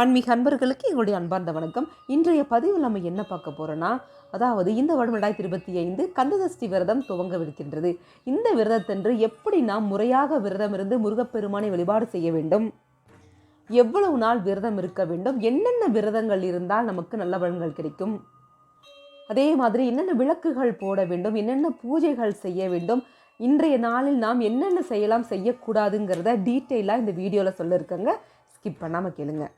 ஆன்மீக அன்பர்களுக்கு எங்களுடைய அன்பார்ந்த வணக்கம். இன்றைய பதிவில் நம்ம என்ன பார்க்க போகிறோன்னா அதாவது இந்த வருடம் ரெண்டாயிரத்தி இருபத்தி ஐந்து கந்தசஷ்டி விரதம் துவங்கவிருக்கின்றது. இந்த விரதத்தன்று எப்படி நாம் முறையாக விரதம் இருந்து முருகப்பெருமானை வழிபாடு செய்ய வேண்டும்? எவ்வளவு நாள் விரதம் இருக்க வேண்டும்? என்னென்ன விரதங்கள் இருந்தால் நமக்கு நல்ல பலன்கள் கிடைக்கும்? அதே மாதிரி என்னென்ன விளக்குகள் போட வேண்டும்? என்னென்ன பூஜைகள் செய்ய வேண்டும்? இன்றைய நாளில் நாம் என்னென்ன செய்யலாம் செய்யக்கூடாதுங்கிறத டீட்டெயிலாக இந்த வீடியோவில் சொல்லியிருக்கங்க ஸ்கிப் பண்ணாமல் கேளுங்கள்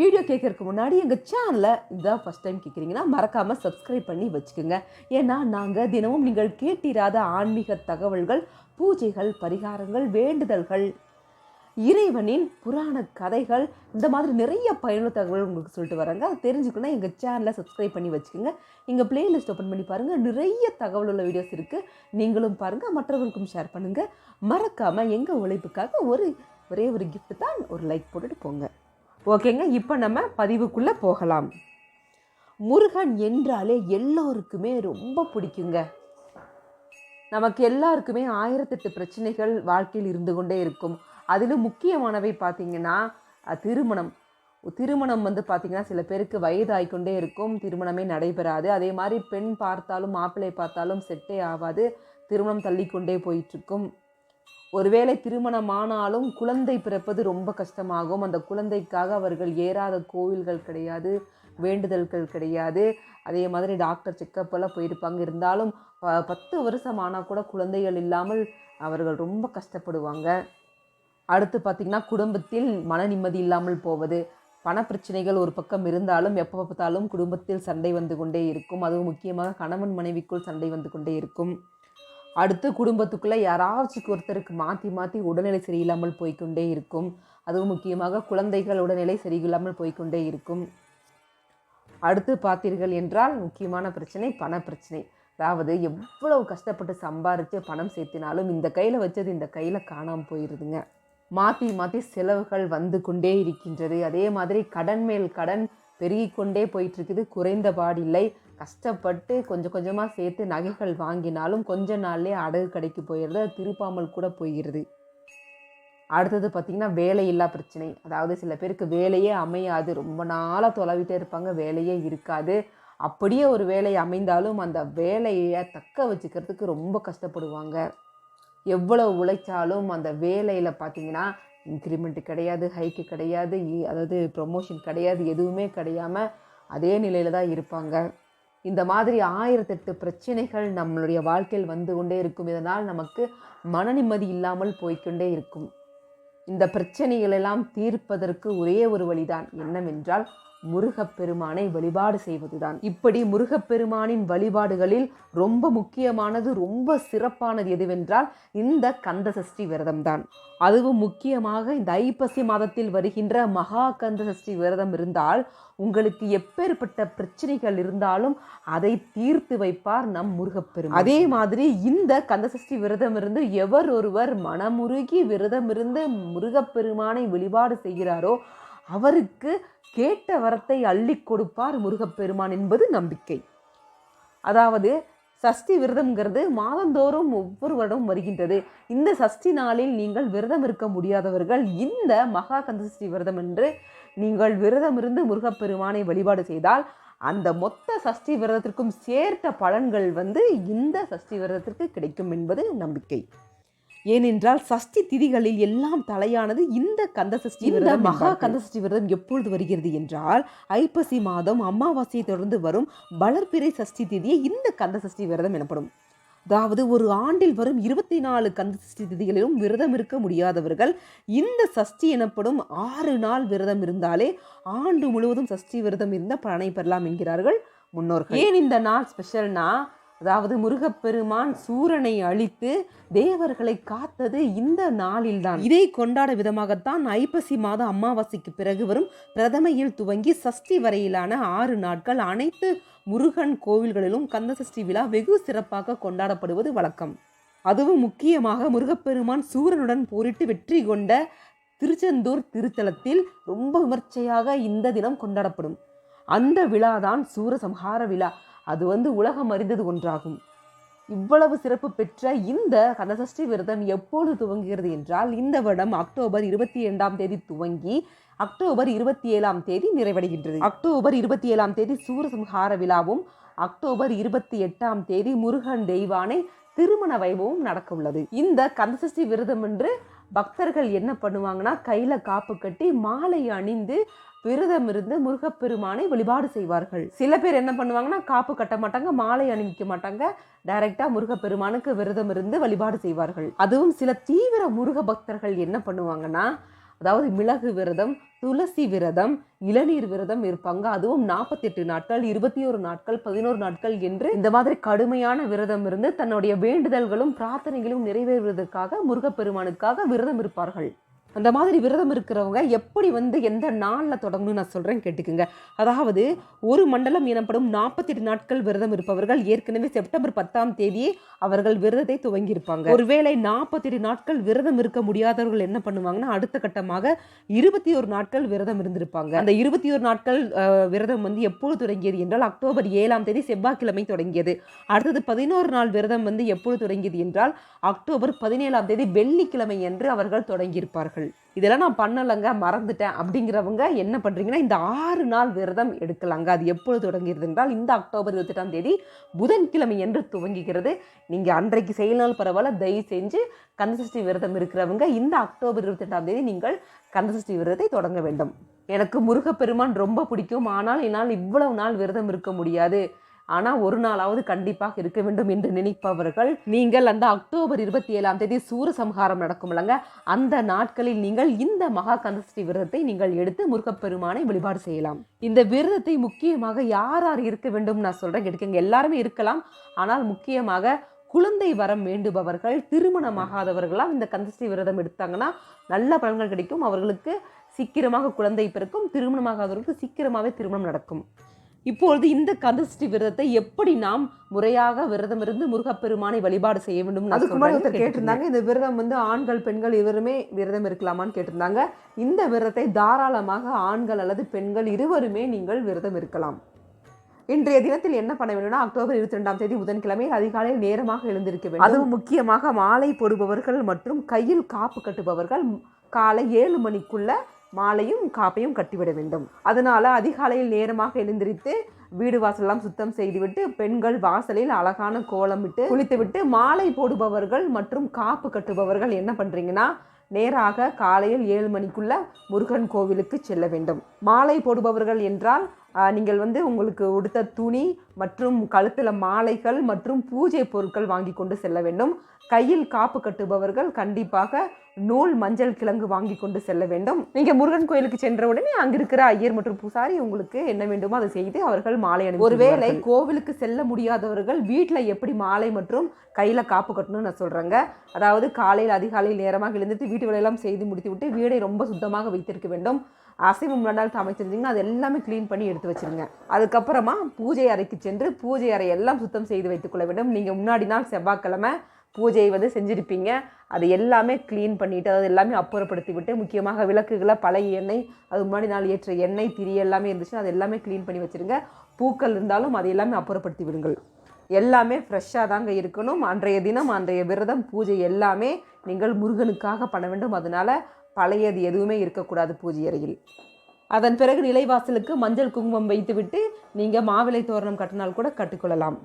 வீடியோ கேட்கறதுக்கு முன்னாடி எங்கள் சேனலை இதான் ஃபஸ்ட் டைம் கேட்குறீங்கன்னா மறக்காமல் சப்ஸ்கிரைப் பண்ணி வச்சுக்கோங்க. ஏன்னா நாங்கள் தினமும் நீங்கள் கேட்டிராத ஆன்மீக தகவல்கள் பூஜைகள் பரிகாரங்கள் வேண்டுதல்கள் இறைவனின் புராண கதைகள் இந்த மாதிரி நிறைய பயனுள்ள தகவல் உங்களுக்கு சொல்லிட்டு வராங்க அதை தெரிஞ்சுக்கணும் எங்கள் சேனலை சப்ஸ்கிரைப் பண்ணி வச்சுக்கோங்க. எங்கள் பிளேலிஸ்ட் ஓப்பன் பண்ணி பாருங்கள் நிறைய தகவல் உள்ள வீடியோஸ் இருக்குது நீங்களும் பாருங்கள் மற்றவர்களுக்கும் ஷேர் பண்ணுங்கள் மறக்காமல் எங்கள் உழைப்புக்காக ஒரு ஒரே ஒரு கிஃப்ட் தான் ஒரு லைக் போட்டுட்டு போங்க. ஓகேங்க? இப்போ நம்ம பதிவுக்குள்ளே போகலாம். முருகன் என்றாலே எல்லோருக்குமே ரொம்ப பிடிக்குங்க. நமக்கு எல்லாருக்குமே ஆயிரத்தெட்டு பிரச்சனைகள் வாழ்க்கையில் இருந்து கொண்டே இருக்கும். அதில் முக்கியமானவை பார்த்திங்கன்னா திருமணம். திருமணம் வந்து பார்த்திங்கன்னா சில பேருக்கு வயதாகிக்கொண்டே இருக்கும். திருமணமே நடைபெறாது. அதே மாதிரி பெண் பார்த்தாலும் மாப்பிள்ளை பார்த்தாலும் செட்டே ஆகாது. திருமணம் தள்ளிக்கொண்டே போயிட்டுருக்கும் ஒருவேளை திருமணமானாலும் குழந்தை பிறப்பது ரொம்ப கஷ்டமாகும். அந்த குழந்தைக்காக அவர்கள் ஏறாத கோவில்கள் கிடையாது வேண்டுதல்கள் கிடையாது. அதே மாதிரி டாக்டர் செக்கப்பெல்லாம் போயிருப்பாங்க. இருந்தாலும் ப பத்து வருஷம் ஆனால் கூட குழந்தைகள் இல்லாமல் அவர்கள் ரொம்ப கஷ்டப்படுவாங்க. அடுத்து பார்த்திங்கன்னா குடும்பத்தில் மன நிம்மதி இல்லாமல் போவது. பணப்பிரச்சனைகள் ஒரு பக்கம் இருந்தாலும் எப்போ பார்த்தாலும் குடும்பத்தில் சண்டை வந்து கொண்டே இருக்கும். அதுவும் முக்கியமாக கணவன் மனைவிக்குள் சண்டை வந்து கொண்டே இருக்கும். அடுத்து குடும்பத்துக்குள்ளே யாராச்சும் ஒருத்தருக்கு மாற்றி மாற்றி உடல்நிலை சரியில்லாமல் போய்க்கொண்டே இருக்கும். அதுவும் முக்கியமாக குழந்தைகள் உடல்நிலை சரியில்லாமல் போய்க்கொண்டே இருக்கும். அடுத்து பார்த்தீர்கள் என்றால் முக்கியமான பிரச்சனை பண பிரச்சனை அதாவது எவ்வளவு கஷ்டப்பட்டு சம்பாரித்து பணம் சேர்த்தினாலும் இந்த கையில் வச்சது இந்த கையில் காணாமல் போயிடுதுங்க மாற்றி மாற்றி செலவுகள் வந்து கொண்டே இருக்கின்றது. அதே மாதிரி கடன் மேல் கடன் பெருகி கொண்டே குறைந்த பாடில்லை. கஷ்டப்பட்டு கொஞ்சம் கொஞ்சமாக சேர்த்து நகைகள் வாங்கினாலும் கொஞ்ச நாள்லேயே அடகு கடைக்கு போயிடுறது அது திருப்பாமல் கூட போயிடுது. அடுத்தது பார்த்திங்கன்னா வேலையில்லா பிரச்சனை. அதாவது சில பேருக்கு வேலையே அமையாது. ரொம்ப நாளாக தொலைவிட்டே இருப்பாங்க வேலையே இருக்காது. அப்படியே ஒரு வேலை அமைந்தாலும் அந்த வேலையை தக்க வச்சுக்கிறதுக்கு ரொம்ப கஷ்டப்படுவாங்க. எவ்வளோ உழைச்சாலும் அந்த வேலையில் பார்த்திங்கன்னா இன்க்ரிமெண்ட் கிடையாது ஹைக்கு கிடையாது இ- அதாவது ப்ரொமோஷன் கிடையாது எதுவுமே கிடையாமல் அதே நிலையில் தான் இருப்பாங்க. இந்த மாதிரி ஆயிரத்தெட்டு பிரச்சனைகள் நம்மளுடைய வாழ்க்கையில் வந்து கொண்டே இருக்கும். இதனால் நமக்கு மன நிம்மதி இல்லாமல் போய்க்கொண்டே இருக்கும். இந்த பிரச்சனைகளெல்லாம் தீர்ப்பதற்கு ஒரே ஒரு வழிதான் என்னவென்றால் முருகப்பெருமானை வழிபாடு செய்வதுதான். இப்படி முருகப்பெருமானின் வழிபாடுகளில் ரொம்ப முக்கியமானது ரொம்ப சிறப்பானது எதுவென்றால் இந்த கந்த சஷ்டி விரதம்தான். அதுவும் முக்கியமாக இந்த ஐப்பசி மாதத்தில் வருகின்ற மகா கந்த சஷ்டி விரதம் இருந்தால் உங்களுக்கு எப்பேற்பட்ட பிரச்சனைகள் இருந்தாலும் அதை தீர்த்து வைப்பார் நம் முருகப்பெருமான். அதே மாதிரி இந்த கந்தசஷ்டி விரதம் இருந்து எவர் ஒருவர் மனமுருகி விரதம் இருந்து முருகப்பெருமானை வழிபாடு செய்கிறாரோ அவருக்கு கேட்ட வரத்தை அள்ளி கொடுப்பார் முருகப்பெருமான் என்பது நம்பிக்கை. அதாவது சஷ்டி விரதம்ங்கிறது மாதந்தோறும் ஒவ்வொரு வருடமும் வருகின்றது. இந்த சஷ்டி நாளில் நீங்கள் விரதம் இருக்க முடியாதவர்கள் இந்த மகா கந்தசஷ்டி விரதம் என்று நீங்கள் விரதம் இருந்து முருகப்பெருமானை வழிபாடு செய்தால் அந்த மொத்த சஷ்டி விரதத்திற்கும் சேர்த்த பலன்கள் வந்து இந்த சஷ்டி விரதத்திற்கு கிடைக்கும் என்பது நம்பிக்கை. ஏனென்றால் சஷ்டி திதிகளில் எல்லாம் தலையானது இந்த கந்த சஷ்டி விரதம் மகா கந்த சஷ்டி விரதம் எப்பொழுது வருகிறது என்றால் ஐப்பசி மாதம் அமாவாசையை தொடர்ந்து வரும் வளர்பிறை சஷ்டி திதியே இந்த கந்த சஷ்டி விரதம் எனப்படும். அதாவது ஒரு ஆண்டில் வரும் இருபத்தி நாலு கந்த சஷ்டி திதிகளிலும் விரதம் இருக்க முடியாதவர்கள் இந்த சஷ்டி எனப்படும் ஆறு நாள் விரதம் இருந்தாலே ஆண்டு முழுவதும் சஷ்டி விரதம் இருந்த பலனை பெறலாம் என்கிறார்கள் முன்னோர்கள். ஏன் இந்த நாள் ஸ்பெஷல்னா அதாவது முருகப்பெருமான் சூரனை அழித்து தேவர்களை காத்தது இந்த நாளில்தான். இதை கொண்டாட விதமாகத்தான் ஐப்பசி மாத அமாவாசைக்கு பிறகு வரும் பிரதமையில் துவங்கி சஷ்டி வரையிலான ஆறு நாட்கள் அனைத்து முருகன் கோவில்களிலும் கந்தசஷ்டி விழா வெகு சிறப்பாக கொண்டாடப்படுவது வழக்கம். அதுவும் முக்கியமாக முருகப்பெருமான் சூரனுடன் போரிட்டு வெற்றி கொண்ட திருச்செந்தூர் திருத்தலத்தில் ரொம்ப விமர்சையாக இந்த தினம் கொண்டாடப்படும். அந்த விழாதான் சூரசம்ஹார விழா. அது வந்து உலகம் அறிந்தது ஒன்றாகும். இவ்வளவு சிறப்பு பெற்ற இந்த கந்தசஷ்டி விரதம் எப்பொழுது துவங்குகிறது என்றால் இந்த வருடம் அக்டோபர் இருபத்தி இரண்டாம் தேதி துவங்கி அக்டோபர் இருபத்தி ஏழாம் தேதி நிறைவடைகின்றது. அக்டோபர் இருபத்தி ஏழாம் தேதி சூரசம்ஹார விழாவும் அக்டோபர் இருபத்தி எட்டாம் தேதி முருகன் தெய்வானை திருமண வைபவம் நடக்க உள்ளது இந்த கந்தசஷ்டி விரதம் என்று பக்தர்கள் என்ன பண்ணுவாங்கன்னா கையில் காப்பு கட்டி மாலை அணிந்து விரதம் இருந்து முருகப்பெருமானை வழிபாடு செய்வார்கள். சில பேர் என்ன பண்ணுவாங்கன்னா காப்பு கட்ட மாட்டாங்க மாலை அணிவிக்க மாட்டாங்க. டைரக்டா முருகப்பெருமானுக்கு விரதம் இருந்து வழிபாடு செய்வார்கள். அதுவும் சில தீவிர முருக பக்தர்கள் என்ன பண்ணுவாங்கன்னா அதாவது மிளகு விரதம் துளசி விரதம் இளநீர் விரதம் இருப்பாங்க. அதுவும் நாற்பத்தெட்டு நாட்கள் இருபத்தி ஒரு நாட்கள் பதினோரு நாட்கள் என்று இந்த மாதிரி கடுமையான விரதம் இருந்து தன்னுடைய வேண்டுதல்களும் பிரார்த்தனைகளும் நிறைவேறுவதற்காக முருகப்பெருமானுக்காக விரதம் இருப்பார்கள். அந்த மாதிரி விரதம் இருக்கிறவங்க எப்படி வந்து எந்த நாளில் தொடங்கணும்னு நான் சொல்கிறேன் கேட்டுக்குங்க. அதாவது ஒரு மண்டலம் எனப்படும் நாற்பத்தெட்டு நாட்கள் விரதம் இருப்பவர்கள் ஏற்கனவே செப்டம்பர் பத்தாம் தேதியே அவர்கள் விரதத்தை துவங்கியிருப்பாங்க. ஒருவேளை நாற்பத்தெட்டு நாட்கள் விரதம் இருக்க முடியாதவர்கள் என்ன பண்ணுவாங்கன்னா அடுத்த கட்டமாக இருபத்தி ஒரு நாட்கள் விரதம் இருந்திருப்பாங்க. அந்த இருபத்தி ஒரு நாட்கள் விரதம் வந்து எப்பொழுது தொடங்கியது என்றால் அக்டோபர் ஏழாம் தேதி செவ்வாய்க்கிழமை தொடங்கியது. அடுத்தது பதினோரு நாள் விரதம் வந்து எப்பொழுது தொடங்கியது என்றால் அக்டோபர் பதினேழாம் தேதி வெள்ளிக்கிழமை என்று அவர்கள் தொடங்கியிருப்பார்கள். இதெல்லாம் நான் பண்ணலைங்க மறந்துட்டேன் அப்படிங்கிறவங்க என்ன பண்ணுறீங்கன்னா இந்த ஆறு நாள் விரதம் எடுக்கலாங்க. அது எப்பொழுது தொடங்குகிறது என்றால் இந்த அக்டோபர் இருபத்தெட்டாம் தேதி புதன்கிழமை என்று துவங்குகிறது. நீங்கள் அன்றைக்கு செயல்நாள் பரவாயில்ல தயவு செஞ்சு கந்தசஷ்டி விரதம் இருக்கிறவங்க இந்த அக்டோபர் இருபத்தெட்டாம் தேதி நீங்கள் கந்தசஷ்டி விரதத்தை தொடங்க வேண்டும். எனக்கு முருகப்பெருமான் ரொம்ப பிடிக்கும். ஆனால் என்னால் இவ்வளவு நாள் விரதம் இருக்க முடியாது. ஆனால் ஒரு நாளாவது கண்டிப்பாக இருக்க வேண்டும் என்று நினைப்பவர்கள் நீங்கள் அந்த அக்டோபர் இருபத்தி ஏழாம் தேதி சூரசம்ஹாரம் நடக்கும் இல்லைங்க. அந்த நாட்களில் நீங்கள் இந்த மகா கந்தசஷ்டி விரதத்தை நீங்கள் எடுத்து முருகப்பெருமானை வழிபாடு செய்யலாம். இந்த விரதத்தை முக்கியமாக யார் யார் இருக்க வேண்டும்? நான் சொல்கிறேன் கேட்டுக்கங்க. எல்லாருமே இருக்கலாம். ஆனால் முக்கியமாக குழந்தை வரம் வேண்டுபவர்கள் திருமணமாகாதவர்களாக இந்த கந்தஸ்ரீ விரதம் எடுத்தாங்கன்னா நல்ல பலன்கள் கிடைக்கும். அவர்களுக்கு சீக்கிரமாக குழந்தை பிறக்கும் திருமணமாகாதவர்களுக்கு சீக்கிரமாகவே திருமணம் நடக்கும். இப்பொழுது இந்த கந்தசஷ்டி விரதத்தை எப்படி நாம் முறையாக விரதம் இருந்து முருகப்பெருமானை வழிபாடு செய்ய வேண்டும் அதுக்கு முன்னாடி ஒருத்தர் கேட்டிருந்தாங்க இந்த விரதம் வந்து ஆண்கள் பெண்கள் இருவருமே விரதம் இருக்கலாமான்னு கேட்டிருந்தாங்க. இந்த விரதத்தை தாராளமாக ஆண்கள் அல்லது பெண்கள் இருவருமே நீங்கள் விரதம் இருக்கலாம். இன்றைய தினத்தில் என்ன பண்ண வேண்டும்னா அக்டோபர் இருபத்தி ரெண்டாம் தேதி புதன்கிழமை அதிகாலையில் நேரமாக எழுந்திருக்க வேண்டும். அதுவும் முக்கியமாக மாலை போடுபவர்கள் மற்றும் கையில் காப்பு கட்டுபவர்கள் காலை ஏழு மணிக்குள்ள மாலையும் காப்பையும் கட்டிவிட வேண்டும். அதனால் அதிகாலையில் நேரமாக எழுந்திரித்து வீடு வாசலெல்லாம் சுத்தம் செய்துவிட்டு பெண்கள் வாசலில் அழகான கோலமிட்டு குளித்துவிட்டு மாலை போடுபவர்கள் மற்றும் காப்பு கட்டுபவர்கள் என்ன பண்ணுறீங்கன்னா நேராக காலையில் ஏழு மணிக்குள்ள முருகன் கோவிலுக்கு செல்ல வேண்டும். மாலை போடுபவர்கள் என்றால் நீங்கள் வந்து உங்களுக்கு உடுத்த துணி மற்றும் கழுத்தில் மாலைகள் மற்றும் பூஜை பொருட்கள் வாங்கி கொண்டு செல்ல வேண்டும். கையில் காப்பு கட்டுபவர்கள் கண்டிப்பாக நூல் மஞ்சள் கிழங்கு வாங்கி கொண்டு செல்ல வேண்டும். நீங்க முருகன் கோயிலுக்கு சென்ற உடனே அங்க இருக்கிற ஐயர் மற்றும் பூசாரி உங்களுக்கு என்ன வேண்டுமோ அதை செய்து அவர்கள் மாலை அணி ஒருவேளை கோவிலுக்கு செல்ல முடியாதவர்கள் வீட்டில் எப்படி மாலை மற்றும் கையில காப்பு கட்டணும்னு நான் சொல்றேங்க. அதாவது காலையில் அதிகாலையில் நேரமாக எழுந்திருத்து வீட்டு வேலையெல்லாம் செய்து முடித்து விட்டு வீடை ரொம்ப சுத்தமாக வைத்திருக்க வேண்டும். அசைவம் முன்னாள் சமைச்சிருந்தீங்கன்னா அது எல்லாமே க்ளீன் பண்ணி எடுத்து வச்சிருங்க. அதுக்கப்புறமா பூஜை அறைக்கு சென்று பூஜை அறை எல்லாம் சுத்தம் செய்து வைத்துக்கொள்ள வேண்டும். நீங்கள் முன்னாடி நாள் செவ்வாய்க்கிழமை பூஜையை வந்து செஞ்சுருப்பீங்க. அது எல்லாமே க்ளீன் பண்ணிவிட்டு அது எல்லாமே அப்புறப்படுத்தி விட்டு முக்கியமாக விளக்குகளை பழைய எண்ணெய் அது முன்னாடி நாள் ஏற்ற எண்ணெய் திரி எல்லாமே இருந்துச்சுன்னா அது எல்லாமே க்ளீன் பண்ணி வச்சுருங்க. பூக்கள் இருந்தாலும் அது எல்லாமே அப்புறப்படுத்தி விடுங்கள். எல்லாமே ஃப்ரெஷ்ஷாக தாங்க இருக்கணும். அன்றைய தினம் அன்றைய விரதம் பூஜை எல்லாமே நீங்கள் முருகனுக்காக பண்ண வேண்டும். அதனால் பழையது எதுவுமே இருக்கக்கூடாது பூஜை அறையில். அதன் பிறகு நிலைவாசலுக்கு மஞ்சள் குங்குமம் வைத்துவிட்டு நீங்கள் மாவிளை தோரணம் கட்டினால் கூட கட்டிக்கொள்ளலாம்.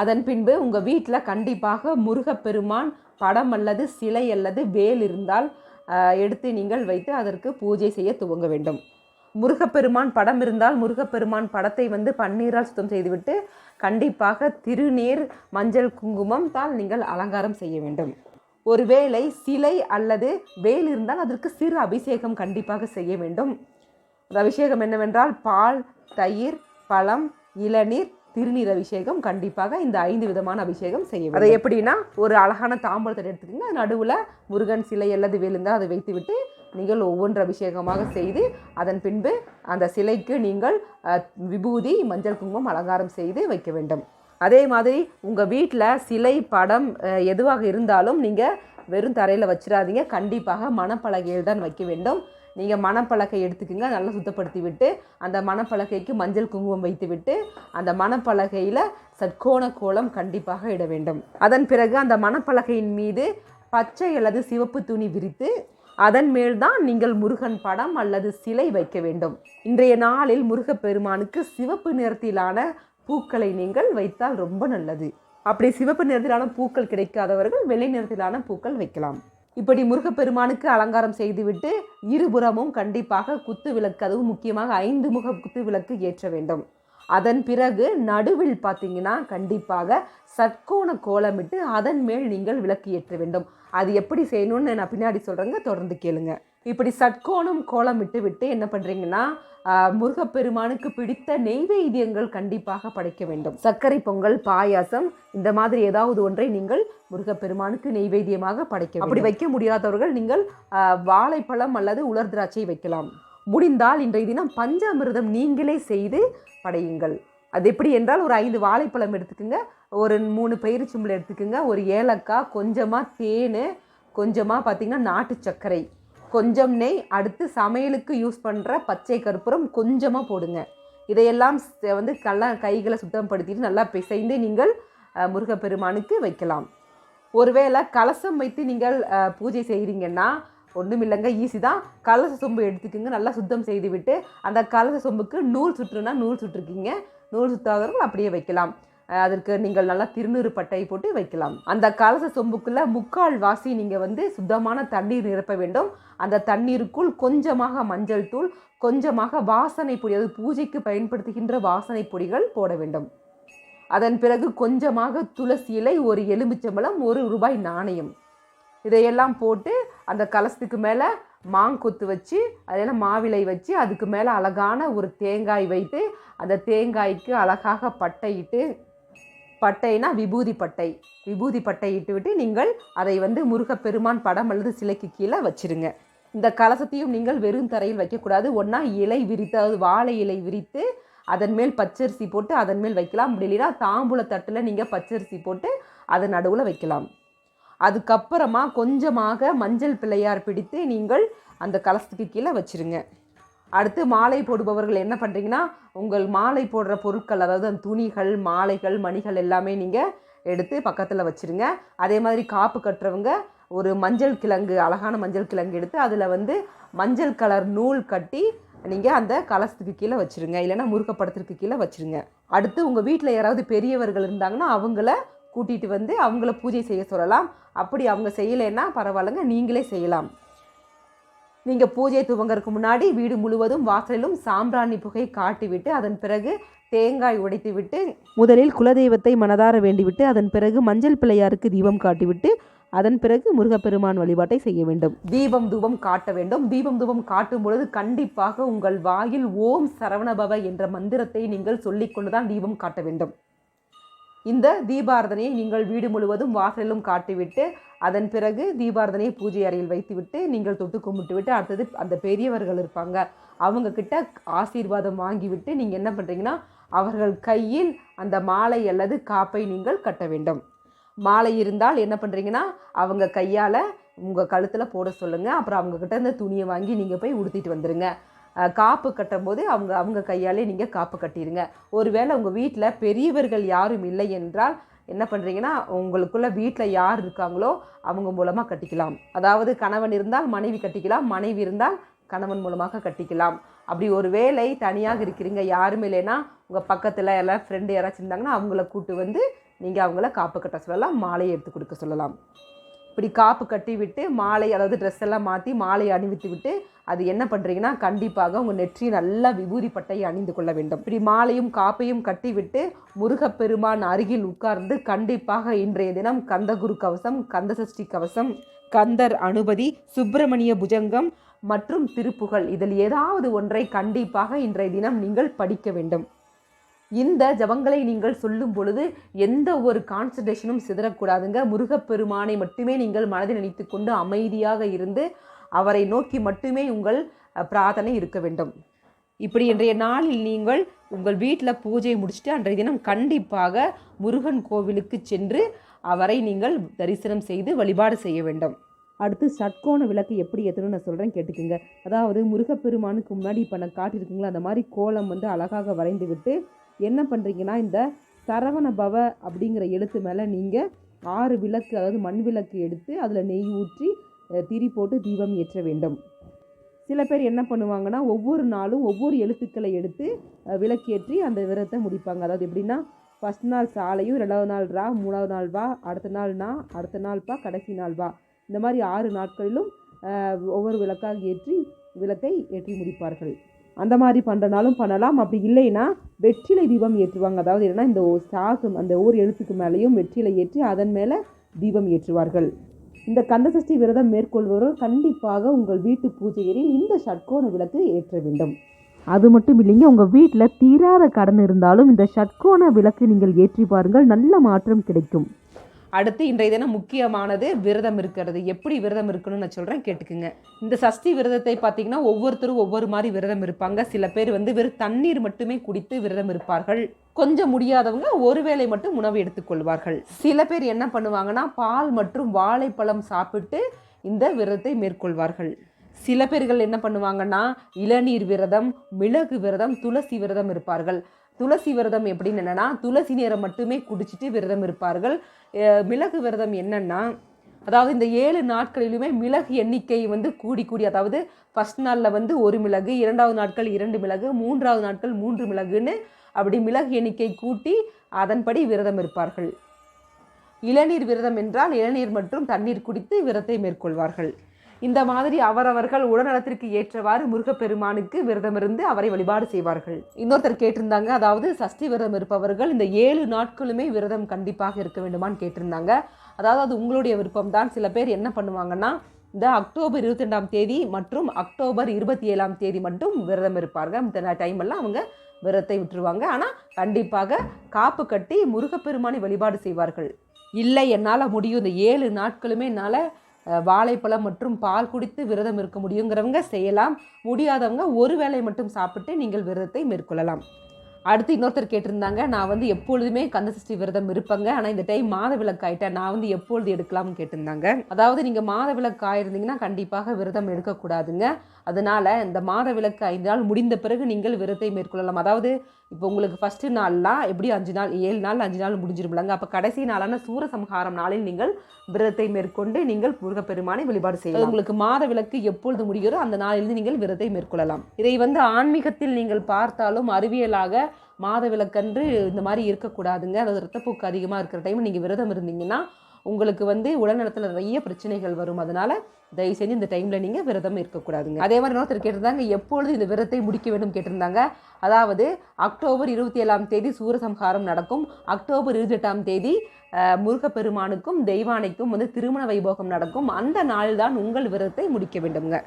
அதன் பின்பு உங்கள் வீட்டில் கண்டிப்பாக முருகப்பெருமான் படம் அல்லது சிலை அல்லது வேல் இருந்தால் எடுத்து நீங்கள் வைத்து அதற்கு பூஜை செய்ய துவங்க வேண்டும். முருகப்பெருமான் படம் இருந்தால் முருகப்பெருமான் படத்தை வந்து பன்னீரால் சுத்தம் செய்துவிட்டு கண்டிப்பாக திருநீர் மஞ்சள் குங்குமம் தான் நீங்கள் அலங்காரம் செய்ய வேண்டும். ஒருவேளை சிலை அல்லது வேல் இருந்தால் அதற்கு சிறு அபிஷேகம் கண்டிப்பாக செய்ய வேண்டும். அந்த அபிஷேகம் என்னவென்றால் பால் தயிர் பழம் இளநீர் திருநீர் அபிஷேகம் கண்டிப்பாக இந்த ஐந்து விதமான அபிஷேகம் செய்ய அதை எப்படின்னா ஒரு அழகான தாம்பழத்தை எடுத்துக்கோங்க. நடுவில் முருகன் சிலை அல்லது வேலுந்தால் அதை வைத்துவிட்டு நீங்கள் ஒவ்வொன்று அபிஷேகமாக செய்து அதன் பின்பு அந்த சிலைக்கு நீங்கள் விபூதி மஞ்சள் குங்குமம் அலங்காரம் செய்து வைக்க வேண்டும். அதே மாதிரி உங்கள் வீட்டில் சிலை படம் எதுவாக இருந்தாலும் நீங்கள் வெறும் தரையில் வச்சிடாதீங்க. கண்டிப்பாக மணப்பலகையில் தான் வைக்க வேண்டும். நீங்கள் மணப்பலகை எடுத்துக்கோங்க நல்லா சுத்தப்படுத்தி விட்டு அந்த மணப்பலகைக்கு மஞ்சள் குங்குமம் வைத்து விட்டு அந்த மணப்பலகையில் சட்கோண கோலம் கண்டிப்பாக இட வேண்டும். அதன் பிறகு அந்த மணப்பலகையின் மீது பச்சை அல்லது சிவப்பு துணி விரித்து அதன் மேல்தான் நீங்கள் முருகன் படம் அல்லது சிலை வைக்க வேண்டும். இன்றைய நாளில் முருகப்பெருமானுக்கு சிவப்பு நிறத்திலான பூக்களை நீங்கள் வைத்தால் ரொம்ப நல்லது. அப்படி சிவப்பு நிறத்திலான பூக்கள் கிடைக்காதவர்கள் வெள்ளை நிறத்திலான பூக்கள் வைக்கலாம். இப்படி முருகப்பெருமானுக்கு அலங்காரம் செய்துவிட்டு இருபுறமும் கண்டிப்பாக குத்து விளக்கு அதுவும் முக்கியமாக ஐந்து முக குத்து விளக்கு ஏற்ற வேண்டும். அதன் பிறகு நடுவில் பார்த்தீங்கன்னா கண்டிப்பாக சட்கோண கோலமிட்டு அதன் மேல் நீங்கள் விளக்கு ஏற்ற வேண்டும். அது எப்படி செய்யணும்னு நான் பின்னாடி சொல்கிறேங்க தொடர்ந்து கேளுங்க. இப்படி சட்கோணம் கோலமிட்டு விட்டு என்ன பண்ணுறீங்கன்னா முருகப்பெருமானுக்கு பிடித்த நெய்வேத்தியங்கள் கண்டிப்பாக படைக்க வேண்டும். சர்க்கரை பொங்கல் பாயாசம் இந்த மாதிரி ஏதாவது ஒன்றை நீங்கள் முருகப்பெருமானுக்கு நெய்வேத்தியமாக படைக்க அப்படி வைக்க முடியாதவர்கள் நீங்கள் ஆஹ், வாழைப்பழம் அல்லது உலர் திராட்சை வைக்கலாம். முடிந்தால் இன்றைய தினம் பஞ்சாமிர்தம் நீங்களே செய்து படையுங்கள். அது எப்படி என்றால் ஒரு ஐந்து வாழைப்பழம் எடுத்துக்கோங்க ஒரு மூணு பயிறுச்சும்பல் எடுத்துக்கோங்க ஒரு ஏலக்காய் கொஞ்சமாக தேன் கொஞ்சமாக பார்த்தீங்கன்னா நாட்டு சர்க்கரை கொஞ்சம் நெய் அடுத்து சமையலுக்கு யூஸ் பண்ணுற பச்சை கற்பூரம் கொஞ்சமாக போடுங்க. இதையெல்லாம் வந்து நல்லா கைகளை சுத்தப்படுத்திட்டு நல்லா பிசைந்து நீங்கள் முருகப்பெருமானுக்கு வைக்கலாம். ஒருவேளை கலசம் வைத்து நீங்கள் பூஜை செய்கிறீங்கன்னா ஒன்றும் இல்லைங்க ஈஸி தான். கலச சொம்பு எடுத்துக்கோங்க நல்லா சுத்தம் செய்து விட்டு அந்த கலச சொம்புக்கு நூல் சுற்றுனா நூல் சுற்றுருக்கீங்க. நூல் சுத்தாதவர்கள் அப்படியே வைக்கலாம். அதற்கு நீங்கள் நல்லா திருநூறு பட்டை போட்டு வைக்கலாம். அந்த கலச சொம்புக்குள்ளே முக்கால் வாசி நீங்கள் வந்து சுத்தமான தண்ணீர் நிரப்ப வேண்டும். அந்த தண்ணீருக்குள் கொஞ்சமாக மஞ்சள் தூள் கொஞ்சமாக வாசனை பொடி அது பூஜைக்கு பயன்படுத்துகின்ற வாசனை பொடிகள் போட வேண்டும். அதன் பிறகு கொஞ்சமாக துளசி இலை ஒரு எலுமிச்சம்பழம் ஒரு ரூபாய் நாணயம். இதையெல்லாம் போட்டு அந்த கலசத்துக்கு மேலே மாங்கொத்து வச்சு அதெல்லாம் மாவிலை வச்சு அதுக்கு மேலே அழகான ஒரு தேங்காய் வைத்து அந்த தேங்காய்க்கு அழகாக பட்டையிட்டு பட்டைனா விபூதி பட்டை. விபூதி பட்டை இட்டு விட்டு நீங்கள் அதை வந்து முருகப்பெருமான் படம் அல்லது சிலைக்கு கீழே வச்சிருங்க. இந்த கலசத்தையும் நீங்கள் வெறும் தரையில் வைக்கக்கூடாது. ஒன்றா இலை விரித்து அதாவது வாழை இலை விரித்து அதன் மேல் பச்சரிசி போட்டு அதன் மேல் வைக்கலாம். அப்படி இல்லைன்னா தாம்பூல தட்டில் நீங்கள் பச்சரிசி போட்டு அதன் நடுவில் வைக்கலாம். அதுக்கப்புறமா கொஞ்சமாக மஞ்சள் பிள்ளையார் பிடித்து நீங்கள் அந்த கலசத்துக்கு கீழே வச்சிருங்க. அடுத்து மாலை போடுபவர்கள் என்ன பண்ணுறீங்கன்னா உங்கள் மாலை போடுற பொருட்கள் அதாவது அந்த துணிகள் மாலைகள் மணிகள் எல்லாமே நீங்கள் எடுத்து பக்கத்தில் வச்சிருங்க. அதே மாதிரி காப்பு கட்டுறவங்க ஒரு மஞ்சள் கிழங்கு அழகான மஞ்சள் கிழங்கு எடுத்து அதில் வந்து மஞ்சள் கலர் நூல் கட்டி நீங்கள் அந்த கலசத்துக்கு கீழே வச்சுருங்க. இல்லைன்னா முருகப்படத்திற்கு கீழே வச்சுருங்க. அடுத்து உங்கள் வீட்டில் யாராவது பெரியவர்கள் இருந்தாங்கன்னா அவங்கள கூட்டிகிட்டு வந்து அவங்கள பூஜை செய்ய சொல்லலாம். அப்படி அவங்க செய்யலைன்னா பரவாயில்லைங்க நீங்களே செய்யலாம். நீங்கள் பூஜை துவங்கறதுக்கு முன்னாடி வீடு முழுவதும் வாசலிலும் சாம்பிராணி புகை காட்டிவிட்டு அதன் பிறகு தேங்காய் உடைத்துவிட்டு முதலில் குலதெய்வத்தை மனதார வேண்டிவிட்டு அதன் பிறகு மஞ்சள் பிள்ளையாருக்கு தீபம் காட்டிவிட்டு அதன் பிறகு முருகப்பெருமான் வழிபாட்டை செய்ய வேண்டும். தீபம் தூபம் காட்ட வேண்டும். தீபம் தூபம் காட்டும் பொழுது கண்டிப்பாக உங்கள் வாயில் ஓம் சரவணபவ என்ற மந்திரத்தை நீங்கள் சொல்லிக்கொண்டுதான் தீபம் காட்ட வேண்டும். இந்த தீபாரதனையை நீங்கள் வீடு முழுவதும் வாசலிலும் காட்டிவிட்டு அதன் பிறகு தீபாரதனையை பூஜை அறையில் வைத்துவிட்டு நீங்கள் தொட்டு கும்பிட்டு விட்டு அடுத்தது அந்த பெரியவர்கள் இருப்பாங்க. அவங்க கிட்ட ஆசீர்வாதம் வாங்கிவிட்டு நீங்கள் என்ன பண்ணுறீங்கன்னா அவர்கள் கையில் அந்த மாலை அல்லது காப்பை நீங்கள் கட்ட வேண்டும். மாலை இருந்தால் என்ன பண்ணுறீங்கன்னா அவங்க கையால் உங்கள் கழுத்தில் போட சொல்லுங்கள் அப்புறம் அவங்கக்கிட்ட இந்த துணியை வாங்கி நீங்கள் போய் உடுத்திட்டு வந்துடுங்க காப்பு கட்டும்போது அவங்க அவங்க கையாலே நீங்கள் காப்பு கட்டிடுங்க ஒருவேளை உங்கள் வீட்டில் பெரியவர்கள் யாரும் இல்லை என்றால் என்ன பண்ணுறீங்கன்னா உங்களுக்குள்ள வீட்டில் யார் இருக்காங்களோ அவங்க மூலமாக கட்டிக்கலாம். அதாவது கணவன் இருந்தால் மனைவி கட்டிக்கலாம் மனைவி இருந்தால் கணவன் மூலமாக கட்டிக்கலாம். அப்படி ஒரு வேலை தனியாக இருக்கிறீங்க யாருமே இல்லைன்னா உங்கள் பக்கத்தில் எல்லாம் ஃப்ரெண்டு யாராச்சும் இருந்தாங்கன்னா அவங்கள கூட்டு வந்து நீங்கள் அவங்கள காப்பு கட்ட சொல்லலாம் மாலையை எடுத்து கொடுக்க சொல்லலாம். இப்படி காப்பு கட்டி விட்டு மாலை அதாவது ட்ரெஸ் எல்லாம் மாற்றி மாலை அணிவித்து விட்டு அது என்ன பண்ணுறீங்கன்னா கண்டிப்பாக உங்கள் நெற்றி நல்லா விபூதி பட்டையை அணிந்து கொள்ள வேண்டும். இப்படி மாலையும் காப்பையும் கட்டி விட்டு முருகப்பெருமான் அருகில் உட்கார்ந்து கண்டிப்பாக இன்றைய தினம் கந்தகுரு கவசம் கந்தசஷ்டி கவசம் கந்தர் அனுபதி சுப்பிரமணிய புஜங்கம் மற்றும் திருப்புகழ் இதில் ஏதாவது ஒன்றை கண்டிப்பாக இன்றைய தினம் நீங்கள் படிக்க வேண்டும். இந்த ஜபங்களை நீங்கள் சொல்லும் பொழுது எந்த ஒரு கான்சன்ட்ரேஷனும் சிதறக்கூடாதுங்க. முருகப்பெருமானை மட்டுமே நீங்கள் மனதில் நினைத்து கொண்டு அமைதியாக இருந்து அவரை நோக்கி மட்டுமே உங்கள் பிரார்த்தனை இருக்க வேண்டும். இப்படி இன்றைய நாளில் நீங்கள் உங்கள் வீட்டில் பூஜையை முடிச்சுட்டு அன்றைய தினம் கண்டிப்பாக முருகன் கோவிலுக்கு சென்று அவரை நீங்கள் தரிசனம் செய்து வழிபாடு செய்ய வேண்டும். அடுத்து சட்கோண விளக்கு எப்படி ஏற்றணும்னு நான் சொல்கிறேன் கேட்டுக்குங்க. அதாவது முருகப்பெருமானுக்கு முன்னாடி இப்போ நான் காட்டியிருக்குங்களா அந்த மாதிரி கோலம் வந்து அழகாக வரைந்து விட்டு என்ன பண்ணுறீங்கன்னா இந்த சரவண பவ அப்படிங்கிற எழுத்து மேலே நீங்கள் ஆறு விளக்கு அதாவது மண் விளக்கு எடுத்து அதில் நெய் ஊற்றி திரி போட்டு தீபம் ஏற்ற வேண்டும். சில பேர் என்ன பண்ணுவாங்கன்னா ஒவ்வொரு நாளும் ஒவ்வொரு எழுத்துக்களை எடுத்து விளக்கேற்றி அந்த விரதத்தை முடிப்பாங்க. அதாவது எப்படின்னா ஃபஸ்ட் நாள் சாலையும் ரெண்டாவது நாள் ரா மூணாவது நாள் வா அடுத்த நாள் நா அடுத்த நாள் பா கடைசி நாள் வா. இந்த மாதிரி ஆறு நாட்களிலும் ஒவ்வொரு விளக்காக ஏற்றி விளக்கை ஏற்றி முடிப்பார்கள். அந்த மாதிரி பண்ணுறனாலும் பண்ணலாம். அப்படி இல்லைன்னா வெற்றிலை தீபம் ஏற்றுவாங்க. அதாவது என்னன்னா இந்த ஒரு சாக்கு அந்த ஒவ்வொரு எழுத்துக்கு மேலேயும் வெற்றிலை ஏற்றி அதன் மேலே தீபம் ஏற்றுவார்கள். இந்த கந்தசஷ்டி விரதம் மேற்கொள்பவர்கள் கண்டிப்பாக உங்கள் வீட்டு பூஜைகளில் இந்த ஷட்கோண விளக்கு ஏற்ற வேண்டும். அது மட்டும் இல்லைங்க உங்கள் வீட்டில் தீராத கடன் இருந்தாலும் இந்த ஷட்கோண விளக்கு நீங்கள் ஏற்றி பாருங்கள். நல்ல மாற்றம் கிடைக்கும். அடுத்து இன்றைய தினம் முக்கியமானது விரதம் இருக்கிறது. எப்படி விரதம் இருக்கணும்னு நான் சொல்கிறேன் கேட்டுக்குங்க. இந்த சஷ்டி விரதத்தை பார்த்தீங்கன்னா ஒவ்வொருத்தரும் ஒவ்வொரு மாதிரி விரதம் இருப்பாங்க. சில பேர் வந்து வெறும் தண்ணீர் மட்டுமே குடித்து விரதம் இருப்பார்கள். கொஞ்சம் முடியாதவங்க ஒருவேளை மட்டும் உணவு எடுத்துக்கொள்வார்கள் சில பேர் என்ன பண்ணுவாங்கன்னா பால் மற்றும் வாழைப்பழம் சாப்பிட்டு இந்த விரதத்தை மேற்கொள்வார்கள். சில பேர்கள் என்ன பண்ணுவாங்கன்னா இளநீர் விரதம் மிளகு விரதம் துளசி விரதம் இருப்பார்கள். துளசி விரதம் எப்படின்னு என்னென்னா துளசி நேரம் மட்டுமே குடிச்சிட்டு விரதம் இருப்பார்கள். மிளகு விரதம் என்னென்னா அதாவது இந்த ஏழு நாட்களிலுமே மிளகு எண்ணிக்கை வந்து கூடி கூடி அதாவது ஃபஸ்ட் நாளில் வந்து ஒரு மிளகு இரண்டாவது நாட்கள் இரண்டு மிளகு மூன்றாவது நாட்கள் மூன்று மிளகுன்னு அப்படி மிளகு எண்ணிக்கை கூட்டி அதன்படி விரதம் இருப்பார்கள். இளநீர் விரதம் என்றால் இளநீர் மற்றும் தண்ணீர் குடித்து விரதத்தை மேற்கொள்வார்கள். இந்த மாதிரி அவரவர்கள் உடல்நலத்திற்கு ஏற்றவாறு முருகப்பெருமானுக்கு விரதம் இருந்து அவரை வழிபாடு செய்வார்கள். இன்னொருத்தர் கேட்டிருந்தாங்க அதாவது சஷ்டி விரதம் இருப்பவர்கள் இந்த ஏழு நாட்களுமே விரதம் கண்டிப்பாக இருக்க வேண்டுமான்னு கேட்டிருந்தாங்க. அதாவது அது உங்களுடைய விருப்பம் தான் சில பேர் என்ன பண்ணுவாங்கன்னா இந்த அக்டோபர் இருபத்தி ரெண்டாம் தேதி மற்றும் அக்டோபர் இருபத்தி ஏழாம் தேதி மட்டும் விரதம் இருப்பார்கள். இந்த டைம் எல்லாம் அவங்க விரதத்தை விட்டுருவாங்க. ஆனால் கண்டிப்பாக காப்பு கட்டி முருகப்பெருமானை வழிபாடு செய்வார்கள். இல்லை என்னால் முடியும். இந்த ஏழு நாட்களுமே என்னால் வாழைப்பழம் மற்றும் பால் குடித்து விரதம் இருக்க முடியுங்கிறவங்க செய்யலாம். முடியாதவங்க ஒரு வேளை மட்டும் சாப்பிட்டு நீங்கள் விரதத்தை மேற்கொள்ளலாம். அடுத்து இன்னொருத்தர் கேட்டிருந்தாங்க நான் வந்து எப்பொழுதுமே கந்தசஷ்டி விரதம் இருப்பேங்க. ஆனால் இந்த டைம் மாத விளக்காயிட்டேன் நான் வந்து எப்பொழுது எடுக்கலாம்னு கேட்டிருந்தாங்க. அதாவது நீங்கள் மாத விளக்காயிருந்தீங்கன்னா கண்டிப்பாக விரதம் எடுக்கக்கூடாதுங்க. அதனால் இந்த மாத விளக்கு ஐந்து நாள் முடிந்த பிறகு நீங்கள் விரதத்தை மேற்கொள்ளலாம். அதாவது இப்போ உங்களுக்கு ஃபஸ்ட்டு நாள்லாம் எப்படி அஞ்சு நாள்? ஏழு நாள் அஞ்சு நாள் முடிஞ்சிருமில்லங்க அப்போ கடைசி நாளான சூரசம்ஹாரம் நாளில் நீங்கள் விரதத்தை மேற்கொண்டு நீங்கள் முருகப்பெருமானை வழிபாடு செய்யலாம். உங்களுக்கு மாத விளக்கு எப்பொழுது முடிகிறோ அந்த நாளிலிருந்து நீங்கள் விரதத்தை மேற்கொள்ளலாம். இதை வந்து ஆன்மீகத்தில் நீங்கள் பார்த்தாலும் அறிவியலாக மாத விளக்கன்று இந்த மாதிரி இருக்கக்கூடாதுங்க. அதாவது ரத்தப்போக்கு அதிகமாக இருக்கிற டைம் நீங்கள் விரதம் இருந்தீங்கன்னா உங்களுக்கு வந்து உடல்நலத்தில் நிறைய பிரச்சனைகள் வரும். அதனால தயவு செஞ்சு இந்த டைமில் நீங்கள் விரதம் இருக்கக்கூடாதுங்க. அதே மாதிரி இன்னொருத்தர் கேட்டிருந்தாங்க எப்பொழுது இந்த விரதத்தை முடிக்க வேண்டும் கேட்டிருந்தாங்க. அதாவது அக்டோபர் இருபத்தி ஏழாம் தேதி சூரசம்ஹாரம் நடக்கும். அக்டோபர் இருபத்தெட்டாம் தேதி முருகப்பெருமானுக்கும் தெய்வானைக்கும் வந்து திருமண வைபோகம் நடக்கும். அந்த நாளில் தான் உங்கள் விரதத்தை முடிக்க வேண்டுங்க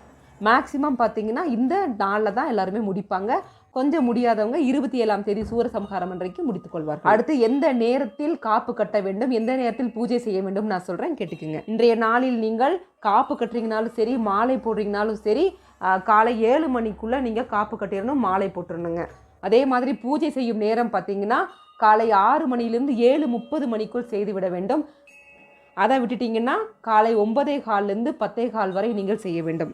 மேக்ஸிமம் பார்த்தீங்கன்னா இந்த நாளில் தான் எல்லாருமே முடிப்பாங்க. கொஞ்சம் முடியாதவங்க இருபத்தி ஏழாம் தேதி சூரசம்ஹாரம் அன்றைக்கு முடித்துக் கொள்வார்கள் அடுத்து எந்த நேரத்தில் காப்பு கட்ட வேண்டும் எந்த நேரத்தில் பூஜை செய்ய வேண்டும் நான் சொல்கிறேன் கேட்டுக்குங்க. இன்றைய நாளில் நீங்கள் காப்பு கட்டுறீங்கனாலும் சரி மாலை போடுறீங்கனாலும் சரி காலை ஏழு மணிக்குள்ளே நீங்கள் காப்பு கட்டிடணும் மாலை போட்டுடணுங்க அதே மாதிரி பூஜை செய்யும் நேரம் பார்த்தீங்கன்னா காலை ஆறு மணியிலிருந்து ஏழு முப்பது மணிக்குள் செய்துவிட வேண்டும். அதை விட்டுட்டீங்கன்னா காலை ஒன்பதே கால்லேருந்து பத்தே கால் வரை நீங்கள் செய்ய வேண்டும்.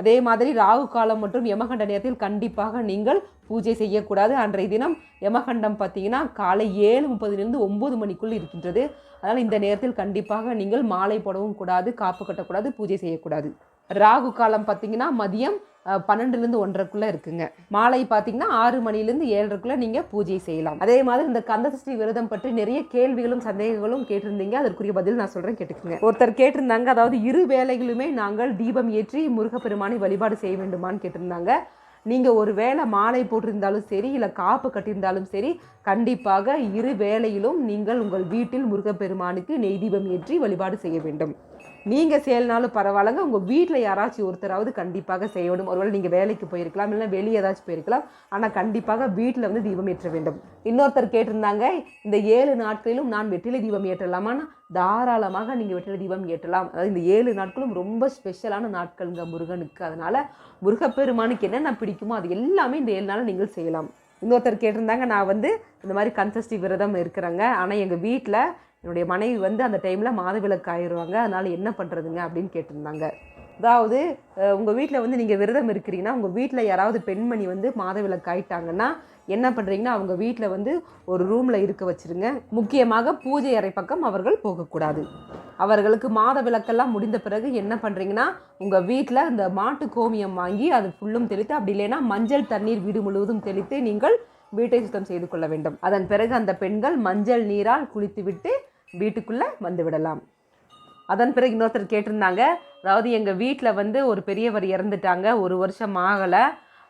அதே மாதிரி ராகு காலம் மற்றும் யமகண்ட நேரத்தில் கண்டிப்பாக நீங்கள் பூஜை செய்யக்கூடாது. அன்றைய தினம் யமகண்டம் பார்த்தீங்கன்னா காலை ஏழு முப்பதுலேருந்து ஒம்பது மணிக்குள் இருக்கின்றது. அதனால் இந்த நேரத்தில் கண்டிப்பாக நீங்கள் மாலை போடவும் கூடாது காப்பு கட்டக்கூடாது பூஜை செய்யக்கூடாது. ராகு காலம் பார்த்தீங்கன்னா மதியம் பன்னெண்டுலேருந்து ஒன்றரைக்குள்ளே இருக்குங்க. மாலை பார்த்தீங்கன்னா ஆறு மணிலேருந்து ஏழரைக்குள்ளே நீங்கள் பூஜை செய்யலாம். அதே மாதிரி இந்த கந்தசஷ்டி விரதம் பற்றி நிறைய கேள்விகளும் சந்தேகங்களும் கேட்டிருந்தீங்க. அதற்குரிய பதில் நான் சொல்கிறேன் கேட்டுக்குங்க. ஒருத்தர் கேட்டிருந்தாங்க அதாவது இரு வேலைகளுமே நாங்கள் தீபம் ஏற்றி முருகப்பெருமானை வழிபாடு செய்ய வேண்டுமான்னு கேட்டிருந்தாங்க. நீங்கள் ஒரு வேளை மாலை போட்டிருந்தாலும் சரி இல்லை காப்பு கட்டியிருந்தாலும் சரி கண்டிப்பாக இரு வேளையிலும் நீங்கள் உங்கள் வீட்டில் முருகப்பெருமானுக்கு நெய் தீபம் ஏற்றி வழிபாடு செய்ய வேண்டும். நீங்கள் செய்யலனாலும் பரவாயில்லங்க. உங்கள் வீட்டில் யாராச்சும் ஒருத்தராவது கண்டிப்பாக செய்ய ஒருவேளை நீங்கள் வேலைக்கு போயிருக்கலாம் இல்லை வெளியே ஏதாச்சும் போயிருக்கலாம். ஆனால் கண்டிப்பாக வீட்டில் வந்து தீபம் ஏற்ற வேண்டும். இன்னொருத்தர் கேட்டிருந்தாங்க இந்த ஏழு நாட்களிலும் நான் வெற்றிலை தீபம் ஏற்றலாமான்னா தாராளமாக நீங்கள் வெற்றிலை தீபம் ஏற்றலாம். அதாவது இந்த ஏழு நாட்களும் ரொம்ப ஸ்பெஷலான நாட்கள்ங்க முருகனுக்கு. அதனால் முருகப்பெருமானுக்கு என்னென்ன பிடிக்குமோ அது எல்லாமே இந்த ஏழு நாள் நீங்கள் செய்யலாம். இன்னொருத்தர் கேட்டிருந்தாங்க நான் வந்து இந்த மாதிரி கன்சஸ்டி விரதம் இருக்கிறேங்க. ஆனால் எங்கள் வீட்டில் என்னுடைய மனைவி வந்து அந்த டைமில் மாதவிலக்கு ஆயிடுவாங்க அதனால் என்ன பண்ணுறதுங்க அப்படின்னு கேட்டிருந்தாங்க. அதாவது உங்கள் வீட்டில் வந்து நீங்கள் விரதம் இருக்கிறீங்கன்னா உங்கள் வீட்டில் யாராவது பெண்மணி வந்து மாதவிலக்கு ஆயிட்டாங்கன்னா என்ன பண்ணுறீங்கன்னா அவங்க வீட்டில் வந்து ஒரு ரூமில் இருக்க வச்சுருங்க. முக்கியமாக பூஜை அறை பக்கம் அவர்கள் போகக்கூடாது. அவர்களுக்கு மாத விளக்கெல்லாம் முடிந்த பிறகு என்ன பண்ணுறீங்கன்னா உங்கள் வீட்டில் இந்த மாட்டு கோமியம் வாங்கி அது ஃபுல்லும் தெளித்து அப்படி இல்லைன்னா மஞ்சள் தண்ணீர் வீடு முழுவதும் தெளித்து நீங்கள் வீட்டை சுத்தம் செய்து கொள்ள வேண்டும். அதன் பிறகு அந்த பெண்கள் மஞ்சள் நீரால் குளித்துவிட்டு வீட்டுக்குள்ளே வந்து விடலாம். அதன் பிறகு இன்னொருத்தர் கேட்டிருந்தாங்க அதாவது எங்கள் வீட்டில் வந்து ஒரு பெரியவர் இறந்துட்டாங்க ஒரு வருஷம் ஆகலை.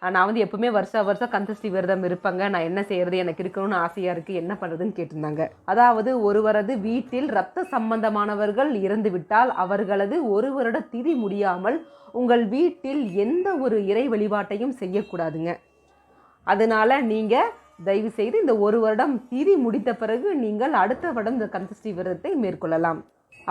நான் வந்து எப்பவுமே வருஷம் வருஷம் கந்தஷ்டி விரதம் இருப்பேங்க. நான் என்ன செய்கிறது எனக்கு இருக்கணும்னு ஆசையாக இருக்குது என்ன பண்ணுறதுன்னு கேட்டிருந்தாங்க. அதாவது ஒருவரது வீட்டில் ரத்த சம்பந்தமானவர்கள் இறந்து விட்டால் அவர்களது ஒரு வருட திதி முடியாமல் உங்கள் வீட்டில் எந்த ஒரு இறை வழிபாட்டையும் செய்யக்கூடாதுங்க. அதனால் நீங்கள் தயவு செய்து இந்த ஒரு வருடம் திதி முடித்த பிறகு நீங்கள் அடுத்த வருடம் இந்த கந்தஷ்டி விரதத்தை மேற்கொள்ளலாம்.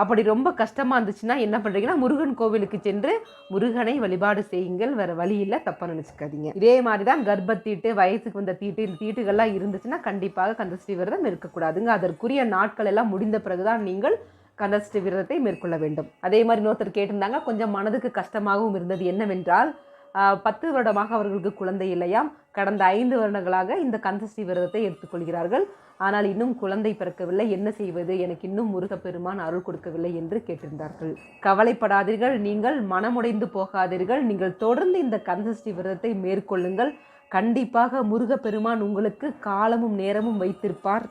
அப்படி ரொம்ப கஷ்டமாக இருந்துச்சுன்னா என்ன பண்ணுறீங்கன்னா முருகன் கோவிலுக்கு சென்று முருகனை வழிபாடு செய்யுங்கள். வேறு வழியில் தப்பாக நினச்சிக்காதீங்க. இதே மாதிரி தான் கர்ப்பத்தீட்டு வயசுக்கு வந்த தீட்டு இந்த தீட்டுகள்லாம் இருந்துச்சுன்னா கண்டிப்பாக கந்தஷ்டி விரதம் இருக்கக்கூடாதுங்க. அதற்குரிய நாட்கள் எல்லாம் முடிந்த பிறகு தான் நீங்கள் கந்தஷ்டி விரதத்தை மேற்கொள்ள வேண்டும். அதே மாதிரி இன்னொருத்தர் கேட்டிருந்தாங்க கொஞ்சம் மனதுக்கு கஷ்டமாகவும் இருந்தது என்னவென்றால் பத்து வருடமாக அவர்களுக்கு குழந்தை இல்லையாம். கடந்த ஐந்து வருடங்களாக இந்த கந்தஷ்டி விரதத்தை எடுத்துக்கொள்கிறார்கள். ஆனால் இன்னும் குழந்தை பிறக்கவில்லை. என்ன செய்வது? எனக்கு இன்னும் முருகப்பெருமான் அருள் கொடுக்கவில்லை என்று கேட்டிருந்தார்கள். கவலைப்படாதீர்கள். நீங்கள் மனமுடைந்து போகாதீர்கள். நீங்கள் தொடர்ந்து இந்த கந்தஸ்ரீ விரதத்தை மேற்கொள்ளுங்கள். கண்டிப்பாக முருகப்பெருமான் உங்களுக்கு காலமும் நேரமும் வைத்திருப்பார்.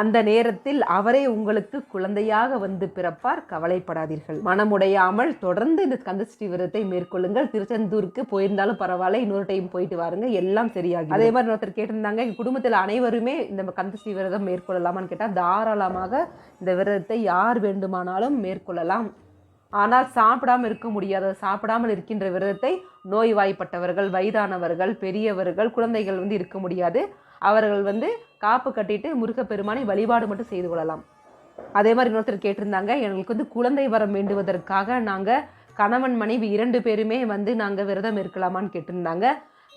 அந்த நேரத்தில் அவரே உங்களுக்கு குழந்தையாக வந்து பிறப்பார். கவலைப்படாதீர்கள். மனமுடையாமல் தொடர்ந்து இந்த கந்தசஷ்டி விரதத்தை மேற்கொள்ளுங்கள். திருச்செந்தூருக்கு போயிருந்தாலும் பரவாயில்ல. இன்னொரு டைம் போயிட்டு வாருங்க. எல்லாம் சரியாகும் அதே மாதிரி ஒருத்தர் கேட்டிருந்தாங்க எங்கள் குடும்பத்தில் அனைவருமே இந்த கந்தசஷ்டி விரதம் மேற்கொள்ளலாமான்னு கேட்டால் தாராளமாக இந்த விரதத்தை யார் வேண்டுமானாலும் மேற்கொள்ளலாம். ஆனால் சாப்பிடாமல் இருக்க முடியாத. சாப்பிடாமல் இருக்கின்ற விரதத்தை நோய்வாய்ப்பட்டவர்கள் வயதானவர்கள் பெரியவர்கள் குழந்தைகள் வந்து இருக்க முடியாது. அவர்கள் வந்து காப்பு கட்டிட்டு முருகப்பெருமானை வழிபாடு மட்டும் செய்து கொள்ளலாம். அதே மாதிரி இன்னொருத்தர் கேட்டிருந்தாங்க எங்களுக்கு வந்து குழந்தை வரம் வேண்டுவதற்காக நாங்கள் கணவன் மனைவி இரண்டு பேருமே வந்து நாங்கள் விரதம் இருக்கலாமான்னு கேட்டிருந்தாங்க.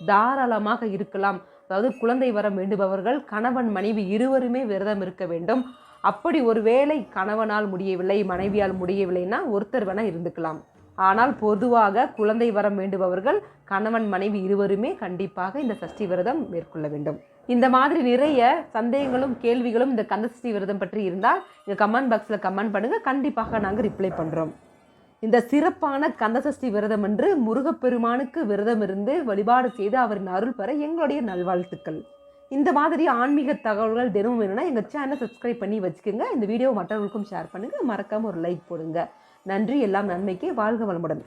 தாராளமாக இருக்கலாம். அதாவது குழந்தை வரம் வேண்டுபவர்கள் கணவன் மனைவி இருவருமே விரதம் இருக்க வேண்டும். அப்படி ஒரு வேளை கணவனால் முடியவில்லை மனைவியால் முடியவில்லைன்னா ஒருத்தர் வேணால் இருந்துக்கலாம். ஆனால் பொதுவாக குழந்தை வரம் வேண்டுபவர்கள் கணவன் மனைவி இருவருமே கண்டிப்பாக இந்த சஷ்டி விரதம் மேற்கொள்ள வேண்டும். இந்த மாதிரி நிறைய சந்தேகங்களும் கேள்விகளும் இந்த கந்தசஷ்டி விரதம் பற்றி இருந்தால் இங்கே கமெண்ட் பாக்ஸில் கமெண்ட் பண்ணுங்கள் கண்டிப்பாக நாங்கள் ரிப்ளை பண்ணுறோம் இந்த சிறப்பான கந்தசஷ்டி விரதம் என்று முருகப்பெருமானுக்கு விரதம் இருந்து வழிபாடு செய்து அவரின் அருள் பெற எங்களுடைய நல்வாழ்த்துக்கள். இந்த மாதிரி ஆன்மீக தகவல்கள் தினமும் வேணும்னா எங்கள் சேனலை சப்ஸ்கிரைப் பண்ணி வச்சுக்கோங்க. இந்த வீடியோ மற்றவர்களுக்கும் ஷேர் பண்ணுங்கள் மறக்காமல் ஒரு லைக் போடுங்க. நன்றி எல்லாம் நன்மைக்கு வாழ்க வளமுடன்.